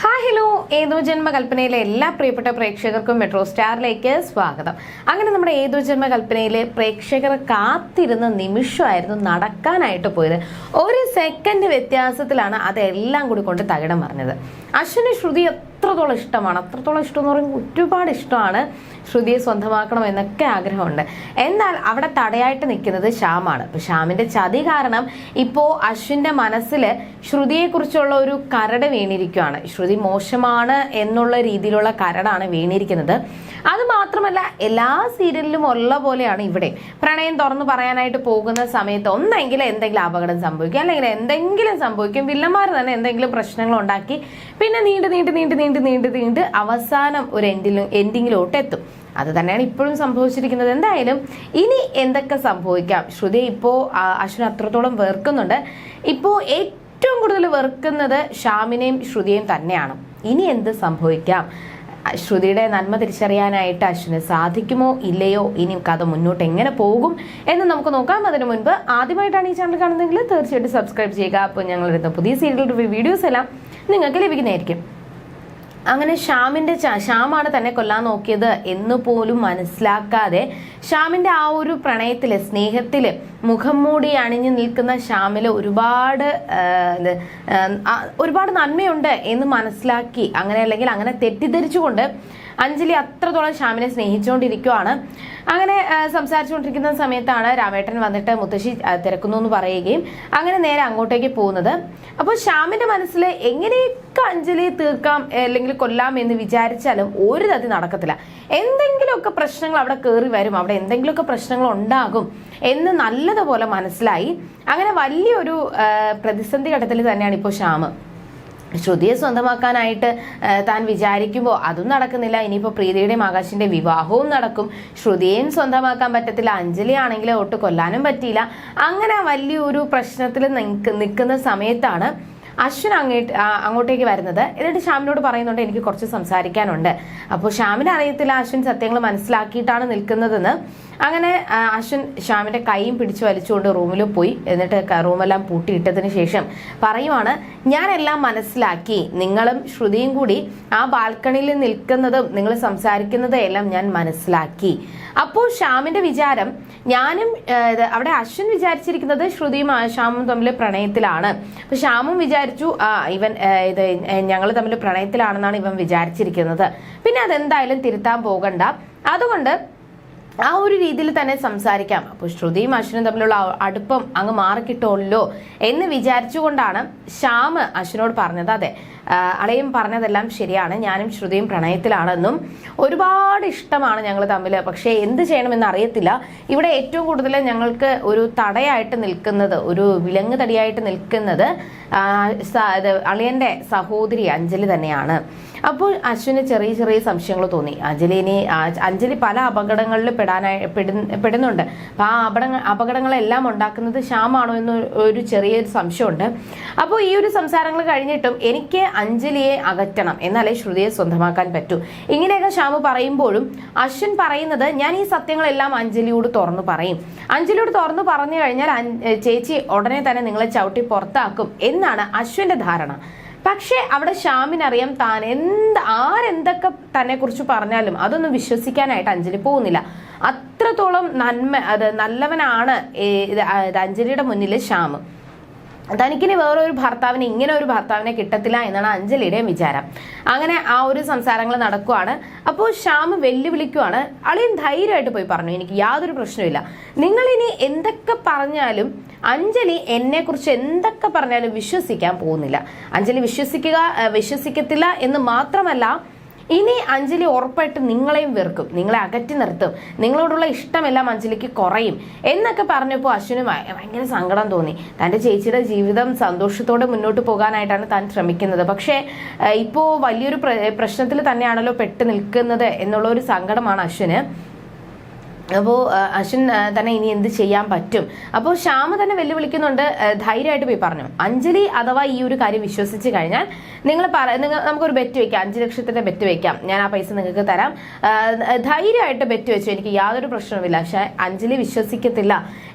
Hi hello. ഏതോ ജന്മകൽപ്പനയിലെ എല്ലാ പ്രിയപ്പെട്ട പ്രേക്ഷകർക്കും മെട്രോ സ്റ്റാറിലേക്ക് സ്വാഗതം. അങ്ങനെ നമ്മുടെ ഏതോ ജന്മകൽപ്പനയിലെ പ്രേക്ഷകർ കാത്തിരുന്ന നിമിഷമായിരുന്നു നടക്കാനായിട്ട് പോയത്. ഒരു സെക്കൻഡ് വ്യത്യാസത്തിലാണ് അതെല്ലാം കൂടി കൊണ്ട് തകിടം പറഞ്ഞത് അശ്വിന് ശ്രുതി എത്രത്തോളം ഇഷ്ടമാണ്? അത്രത്തോളം ഇഷ്ടം എന്ന് പറയുമ്പോൾ ഒരുപാട് ഇഷ്ടമാണ്. ശ്രുതിയെ സ്വന്തമാക്കണം എന്നൊക്കെ ആഗ്രഹമുണ്ട്. എന്നാൽ അവിടെ തടയായിട്ട് നിൽക്കുന്നത് ശ്യാമാണ്. അപ്പൊ ശ്യാമിന്റെ ചതി കാരണം ഇപ്പോ അശ്വിന്റെ മനസ്സിൽ ശ്രുതിയെക്കുറിച്ചുള്ള ഒരു കരട് വീണിരിക്കുകയാണ് ശ്രുതി മോശമാണ് എന്നുള്ള രീതിയിലുള്ള കരടാണ് വീണിരിക്കുന്നത്. അത് മാത്രമല്ല എല്ലാ സീരിയലിലും ഉള്ള പോലെയാണ് ഇവിടെ. പ്രണയം തുറന്നു പറയാനായിട്ട് പോകുന്ന സമയത്ത് ഒന്നെങ്കിലും എന്തെങ്കിലും അപകടം സംഭവിക്കും. അല്ലെങ്കിൽ എന്തെങ്കിലും സംഭവിക്കും. വില്ലന്മാർ തന്നെ എന്തെങ്കിലും പ്രശ്നങ്ങൾ ഉണ്ടാക്കി പിന്നെ നീണ്ട് നീണ്ട് നീണ്ട് നീണ്ട് നീണ്ട് നീണ്ട് അവസാനം ഒരു എൻഡിലും എൻഡിങ്ങിലോട്ട് എത്തും. അത് തന്നെയാണ് ഇപ്പോഴും സംഭവിച്ചിരിക്കുന്നത്. എന്തായാലും ഇനി എന്തൊക്കെ സംഭവിക്കാം? ശ്രുതി ഇപ്പോൾ അശ്വിൻ അത്രത്തോളം വെറുക്കുന്നുണ്ട്. ഇപ്പോൾ ഏറ്റവും കൂടുതൽ വെറുക്കുന്നത് ഷാമിനെയും ശ്രുതിയെയും തന്നെയാണ്. ഇനി എന്ത് സംഭവിക്കാം? ശ്രുതിയുടെ നന്മ തിരിച്ചറിയാനായിട്ട് അശ്വിന് സാധിക്കുമോ ഇല്ലയോ? ഇനി കഥ മുന്നോട്ട് എങ്ങനെ പോകും എന്ന് നമുക്ക് നോക്കാം. അതിനു മുൻപ് ആദ്യമായിട്ടാണ് ഈ ചാനൽ കാണുന്നതെങ്കിൽ തീർച്ചയായിട്ടും സബ്സ്ക്രൈബ് ചെയ്യുക. അപ്പോൾ ഞങ്ങൾ വരുന്ന പുതിയ സീരിയൽ വീഡിയോസ് എല്ലാം നിങ്ങൾക്ക് ലഭിക്കുന്നതായിരിക്കും. അങ്ങനെ ഷ്യാമിന്റെ ച- ശ്യാമാണ് തന്നെ കൊല്ലാൻ നോക്കിയത് എന്ന് പോലും മനസ്സിലാക്കാതെ ശ്യാമിന്റെ ആ ഒരു പ്രണയത്തിൽ സ്നേഹത്തിൽ മുഖം മൂടി അണിഞ്ഞു നിൽക്കുന്ന ശ്യാമിൽ ഒരുപാട് ഒരുപാട് നന്മയുണ്ട് എന്ന് മനസ്സിലാക്കി അങ്ങനെ അല്ലെങ്കിൽ അങ്ങനെ തെറ്റിദ്ധരിച്ചുകൊണ്ട് അഞ്ജലി അത്രത്തോളം ശ്യാമിനെ സ്നേഹിച്ചുകൊണ്ടിരിക്കുവാണ്. അങ്ങനെ സംസാരിച്ചുകൊണ്ടിരിക്കുന്ന സമയത്താണ് രാമേട്ടൻ വന്നിട്ട് മുത്തശ്ശി തിരക്കുന്നു എന്ന് പറയുകയും അങ്ങനെ നേരെ അങ്ങോട്ടേക്ക് പോകുന്നത്. അപ്പോൾ ശ്യാമിന്റെ മനസ്സിൽ എങ്ങനെയൊക്കെ അഞ്ജലി തീർക്കാം അല്ലെങ്കിൽ കൊല്ലാം എന്ന് വിചാരിച്ചാലും ഒരു തതി നടക്കത്തില്ല. എന്തെങ്കിലുമൊക്കെ പ്രശ്നങ്ങൾ അവിടെ കയറി വരും അവിടെ എന്തെങ്കിലുമൊക്കെ പ്രശ്നങ്ങൾ ഉണ്ടാകും എന്ന് നല്ലതുപോലെ മനസ്സിലായി. അങ്ങനെ വലിയൊരു പ്രതിസന്ധി ഘട്ടത്തിൽ തന്നെയാണ് ഇപ്പോൾ ശ്യാമ്. ശ്രുതിയെ സ്വന്തമാക്കാനായിട്ട് താൻ വിചാരിക്കുമ്പോൾ അതും നടക്കുന്നില്ല. ഇനിയിപ്പോൾ പ്രീതിയുടെയും ആകാശിന്റെ വിവാഹവും നടക്കും. ശ്രുതിയെയും സ്വന്തമാക്കാൻ പറ്റത്തില്ല. അഞ്ജലി ആണെങ്കിൽ ഒട്ട് കൊല്ലാനും പറ്റിയില്ല. അങ്ങനെ വലിയൊരു പ്രശ്നത്തിൽ നിൽക്കുന്ന സമയത്താണ് അശ്വിൻ അങ്ങോട്ട് അങ്ങോട്ടേക്ക് വരുന്നത്. എന്നിട്ട് ശ്യാമിനോട് പറയുന്നുണ്ട് എനിക്ക് കുറച്ച് സംസാരിക്കാനുണ്ട്. അപ്പോൾ ശ്യാമിന് അറിയത്തില്ല അശ്വിൻ സത്യങ്ങൾ മനസ്സിലാക്കിയിട്ടാണ് നിൽക്കുന്നതെന്ന്. അങ്ങനെ അശ്വിൻ ശ്യാമിന്റെ കൈയും പിടിച്ചു വലിച്ചുകൊണ്ട് റൂമിൽ പോയി. എന്നിട്ട് റൂമെല്ലാം പൂട്ടിയിട്ടതിന് ശേഷം പറയുവാണ് ഞാനെല്ലാം മനസ്സിലാക്കി. നിങ്ങളും ശ്രുതിയും കൂടി ആ ബാൽക്കണിയിൽ നിൽക്കുന്നതും നിങ്ങൾ സംസാരിക്കുന്നതും എല്ലാം ഞാൻ മനസ്സിലാക്കി. അപ്പോൾ ശ്യാമിന്റെ വിചാരം ഞാനും അവിടെ അശ്വിൻ വിചാരിച്ചിരിക്കുന്നത് ശ്രുതിയും ശ്യാമും തമ്മിൽ പ്രണയത്തിലാണ്. അപ്പൊ ശ്യാമും വിചാരിച്ചു ആ ഇവൻ ഇത് ഞങ്ങൾ തമ്മിൽ പ്രണയത്തിലാണെന്നാണ് ഇവൻ വിചാരിച്ചിരിക്കുന്നത്. പിന്നെ അതെന്തായാലും തിരുത്താൻ പോകണ്ട. അതുകൊണ്ട് ആ ഒരു രീതിയിൽ തന്നെ സംസാരിക്കാം. അപ്പോൾ ശ്രുതിയും അശ്വനും തമ്മിലുള്ള അടുപ്പം അങ്ങ് മാറിക്കിട്ടുമല്ലോ എന്ന് വിചാരിച്ചുകൊണ്ടാണ് ശ്യാമ് അശ്വനോട് പറഞ്ഞത്. അതെ അളയും പറഞ്ഞതെല്ലാം ശരിയാണ്. ഞാനും ശ്രുതിയും പ്രണയത്തിലാണെന്നും ഒരുപാട് ഇഷ്ടമാണ് ഞങ്ങൾ തമ്മിൽ പക്ഷേ എന്ത് ചെയ്യണമെന്ന് അറിയത്തില്ല. ഇവിടെ ഏറ്റവും കൂടുതൽ ഞങ്ങൾക്ക് ഒരു തടയായിട്ട് നിൽക്കുന്നത് ഒരു വിലങ്ങ് തടിയായിട്ട് നിൽക്കുന്നത് അളിയന്റെ സഹോദരി അഞ്ജലി തന്നെയാണ്. അപ്പോൾ അശ്വിന് ചെറിയ ചെറിയ സംശയങ്ങൾ തോന്നി. അഞ്ജലിനെ അഞ്ജലി പല അപകടങ്ങളിൽ പെടാനായി പെടുന്ന- പെടുന്നുണ്ട്. അപ്പൊ ആ അപകടങ്ങൾ അപകടങ്ങളെല്ലാം ഉണ്ടാക്കുന്നത് ശ്യാമാണോ എന്ന് ഒരു ചെറിയൊരു സംശയമുണ്ട്. അപ്പോൾ ഈ ഒരു സംസാരങ്ങൾ കഴിഞ്ഞിട്ടും എനിക്ക് അഞ്ജലിയെ അകറ്റണം എന്നാലേ ശ്രുതിയെ സ്വന്തമാക്കാൻ പറ്റൂ. ഇങ്ങനെയൊക്കെ ശ്യാമ് പറയുമ്പോഴും അശ്വിൻ പറയുന്നത് ഞാൻ ഈ സത്യങ്ങളെല്ലാം അഞ്ജലിയോട് തുറന്നു പറയും. അഞ്ജലിയോട് തുറന്നു പറഞ്ഞു കഴിഞ്ഞാൽ ചേച്ചി ഉടനെ തന്നെ നിങ്ങളെ ചവിട്ടി പുറത്താക്കും എന്നാണ് അശ്വിന്റെ ധാരണ. പക്ഷേ അവിടെ ശ്യാമിനറിയാം താൻ എന്ത് ആരെന്തൊക്കെ തന്നെ കുറിച്ച് പറഞ്ഞാലും അതൊന്നും വിശ്വസിക്കാനായിട്ട് അഞ്ജലി പോകുന്നില്ല. അത്രത്തോളം നന്മ അത് നല്ലവനാണ് അഞ്ജലിയുടെ മുന്നിൽ ശ്യാമ്. തനിക്കിനി വേറൊരു ഭർത്താവിനെ ഇങ്ങനെ ഒരു ഭർത്താവിനെ കിട്ടത്തില്ല എന്നാണ് അഞ്ജലിയുടെയും വിചാരം. അങ്ങനെ ആ ഒരു സംസാരങ്ങൾ നടക്കുവാണ്. അപ്പോൾ ശ്യാമ് വെല്ലുവിളിക്കുവാണ്. അളിയൻ ധൈര്യമായിട്ട് പോയി പറഞ്ഞു എനിക്ക് യാതൊരു പ്രശ്നമില്ല നിങ്ങൾ ഇനി എന്തൊക്കെ പറഞ്ഞാലും അഞ്ജലി എന്നെ കുറിച്ച് എന്തൊക്കെ പറഞ്ഞാലും വിശ്വസിക്കാൻ പോകുന്നില്ല. അഞ്ജലി വിശ്വസിക്കുക വിശ്വസിക്കത്തില്ല എന്ന് മാത്രമല്ല ഇനി അഞ്ജലി ഉറപ്പായിട്ട് നിങ്ങളെയും വെറുക്കും. നിങ്ങളെ അകറ്റി നിർത്തും. നിങ്ങളോടുള്ള ഇഷ്ടമെല്ലാം അഞ്ജലിക്ക് കുറയും. എന്നൊക്കെ പറഞ്ഞപ്പോൾ അശ്വിന് ഭയ- ഭയങ്കര സങ്കടം തോന്നി. തന്റെ ചേച്ചിയുടെ ജീവിതം സന്തോഷത്തോടെ മുന്നോട്ട് പോകാനായിട്ടാണ് താൻ ശ്രമിക്കുന്നത്. പക്ഷേ ഇപ്പോൾ വലിയൊരു പ്രശ്നത്തിൽ തന്നെയാണല്ലോ പെട്ട് നിൽക്കുന്നത് എന്നുള്ള ഒരു സങ്കടമാണ് അശ്വിന്. അപ്പോൾ അശ്വിൻ തന്നെ ഇനി എന്ത് ചെയ്യാൻ പറ്റും? അപ്പോൾ ശ്യാമ തന്നെ വെല്ലുവിളിക്കുന്നുണ്ട് ധൈര്യമായിട്ട് പോയി പറഞ്ഞു. അഞ്ജലി അഥവാ ഈ ഒരു കാര്യം വിശ്വസിച്ച് കഴിഞ്ഞാൽ നിങ്ങൾ പറ നിങ്ങൾ നമുക്കൊരു ബെറ്റ് വെക്കാം. അഞ്ച് ലക്ഷത്തിന്റെ ബെറ്റ് വെക്കാം. ഞാൻ ആ പൈസ നിങ്ങൾക്ക് തരാം. ധൈര്യമായിട്ട് ബെറ്റ് വെച്ചു. എനിക്ക് യാതൊരു പ്രശ്നവുമില്ല. പക്ഷെ അഞ്ജലി വിശ്വസിക്കത്തില്ല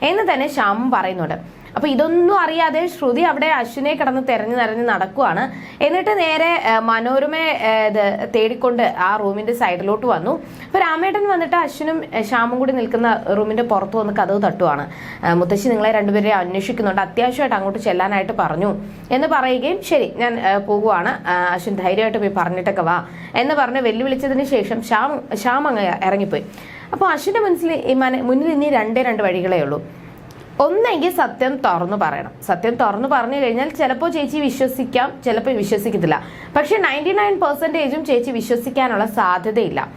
എന്ന് തന്നെ ശ്യാമം പറയുന്നുണ്ട്. അപ്പൊ ഇതൊന്നും അറിയാതെ ശ്രുതി അവിടെ അശ്വിനെ കിടന്ന് തെരഞ്ഞു നിറഞ്ഞ് നടക്കുവാണ്. എന്നിട്ട് നേരെ മനോരമ മനോരമയെ തേടിക്കൊണ്ട് ആ റൂമിന്റെ സൈഡിലോട്ട് വന്നു. അപ്പൊ രാമേട്ടൻ വന്നിട്ട് അശ്വിനും ശ്യാമും കൂടി നിൽക്കുന്ന റൂമിന്റെ പുറത്ത് വന്ന് കഥവ് തട്ടുവാണ്. മുത്തശ്ശി നിങ്ങളെ രണ്ടുപേരെ അന്വേഷിക്കുന്നുണ്ട്. അത്യാവശ്യമായിട്ട് അങ്ങോട്ട് ചെല്ലാനായിട്ട് പറഞ്ഞു എന്ന് പറയുകയും ശരി ഞാൻ പോകുവാണ്. അശ്വിൻ ധൈര്യമായിട്ട് പോയി പറഞ്ഞിട്ടൊക്കെ വാ എന്ന് പറഞ്ഞ് വെല്ലുവിളിച്ചതിന് ശേഷം ശ്യാം ശ്യാം അങ്ങ് ഇറങ്ങിപ്പോയി. അപ്പോൾ അശ്വിന്റെ മനസ്സിൽ മുന്നിൽ ഇനി രണ്ടേ രണ്ട് വഴികളേ ഉള്ളൂ. ഒന്നെങ്കിൽ സത്യം തുറന്നു പറയണം. സത്യം തുറന്നു പറഞ്ഞു കഴിഞ്ഞാൽ ചിലപ്പോൾ ചേച്ചി വിശ്വസിക്കാം ചിലപ്പോൾ വിശ്വസിക്കത്തില്ല. പക്ഷെ നയന്റി നയൻ പെർസെന്റേജും ചേച്ചി വിശ്വസിക്കാനുള്ള സാധ്യതയില്ല.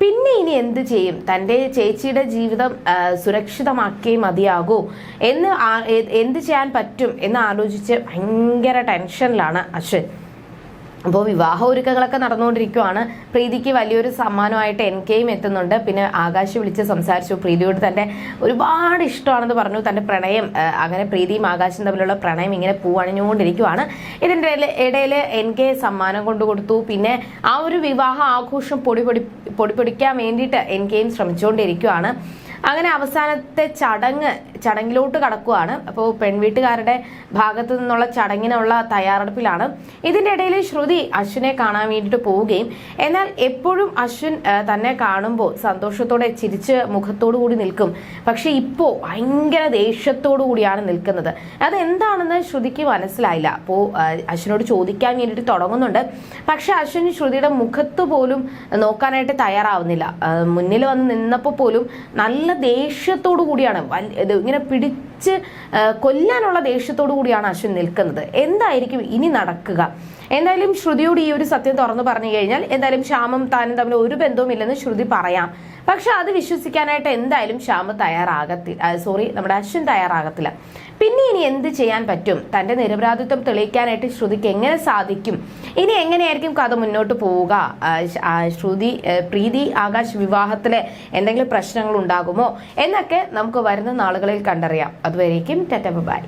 പിന്നെ ഇനി എന്ത് ചെയ്യും? തന്റെ ചേച്ചിയുടെ ജീവിതം ആ, മതിയാകൂ എന്ന് എന്ത് ചെയ്യാൻ പറ്റും എന്ന് ആലോചിച്ച് ഭയങ്കര ടെൻഷനിലാണ് അശ്വിൻ. അപ്പോൾ വിവാഹ ഒരുക്കങ്ങളൊക്കെ നടന്നുകൊണ്ടിരിക്കുവാണ്. പ്രീതിക്ക് വലിയൊരു സമ്മാനമായിട്ട് എൻ കെയും എത്തുന്നുണ്ട്. പിന്നെ ആകാശ് വിളിച്ച് സംസാരിച്ചു. പ്രീതിയോട് തന്നെ ഒരുപാട് ഇഷ്ടമാണെന്ന് പറഞ്ഞു. തന്റെ പ്രണയം അങ്ങനെ പ്രീതിയും ആകാശും തമ്മിലുള്ള പ്രണയം ഇങ്ങനെ പൂവണിഞ്ഞുകൊണ്ടിരിക്കുവാണ്. ഇതിന്റെ ഇടയിൽ എൻ കെ സമ്മാനം കൊണ്ടു കൊടുത്തു. പിന്നെ ആ ഒരു വിവാഹ ആഘോഷം പൊടി പൊടി പൊടിപ്പൊടിക്കാൻ വേണ്ടിയിട്ട് എൻ കെയും ശ്രമിച്ചുകൊണ്ടിരിക്കുവാണ്. അങ്ങനെ അവസാനത്തെ ചടങ്ങ് ചടങ്ങിലോട്ട് കടക്കുകയാണ് അപ്പോൾ പെൺവീട്ടുകാരുടെ ഭാഗത്തു നിന്നുള്ള ചടങ്ങിനുള്ള തയ്യാറെടുപ്പിലാണ്. ഇതിന്റെ ഇടയിൽ ശ്രുതി അശ്വിനെ കാണാൻ വേണ്ടിയിട്ട് പോവുകയും എന്നാൽ എപ്പോഴും അശ്വിൻ തന്നെ കാണുമ്പോൾ സന്തോഷത്തോടെ ചിരിച്ച് മുഖത്തോടു കൂടി നിൽക്കും. പക്ഷെ ഇപ്പോൾ ഭയങ്കര ദേഷ്യത്തോടു കൂടിയാണ് നിൽക്കുന്നത്. അത് എന്താണെന്ന് ശ്രുതിക്ക് മനസ്സിലായില്ല. അപ്പോൾ അശ്വിനോട് ചോദിക്കാൻ വേണ്ടിയിട്ട് തുടങ്ങുന്നുണ്ട്. പക്ഷെ അശ്വിൻ ശ്രുതിയുടെ മുഖത്ത് പോലും നോക്കാനായിട്ട് തയ്യാറാവുന്നില്ല. മുന്നിൽ വന്ന് നിന്നപ്പോൾ പോലും നല്ല ദേഷ്യത്തോടു കൂടിയാണ്. ഇങ്ങനെ പിടിച്ച് കൊല്ലാനുള്ള ദേഷ്യത്തോടു കൂടിയാണ് അശ്വിൻ നിൽക്കുന്നത്. എന്തായിരിക്കും ഇനി നടക്കുക? എന്തായാലും ശ്രുതിയോട് ഈ ഒരു സത്യം തുറന്നു പറഞ്ഞു കഴിഞ്ഞാൽ എന്തായാലും ശ്യാമും താനും തമ്മിൽ ഒരു ബന്ധവുമില്ലെന്ന് ശ്രുതി പറയാം. പക്ഷെ അത് വിശ്വസിക്കാനായിട്ട് എന്തായാലും ശ്യാമ് തയ്യാറാകത്തില്ല സോറി നമ്മുടെ അശ്വിൻ തയ്യാറാകത്തില്ല. പിന്നെ ഇനി എന്ത് ചെയ്യാൻ പറ്റും? തന്റെ നിരപരാധിത്വം തെളിയിക്കാനായിട്ട് ശ്രുതിക്ക് എങ്ങനെ സാധിക്കും? ഇനി എങ്ങനെയായിരിക്കും കഥ മുന്നോട്ട് പോവുക? ശ്രുതി പ്രീതി ആകാശ് വിവാഹത്തിലെ എന്തെങ്കിലും പ്രശ്നങ്ങൾ ഉണ്ടാകുമോ? എന്നൊക്കെ നമുക്ക് വരുന്ന നാളുകളിൽ കണ്ടറിയാം. അതുവരേക്കും ടെറ്റ ബൈ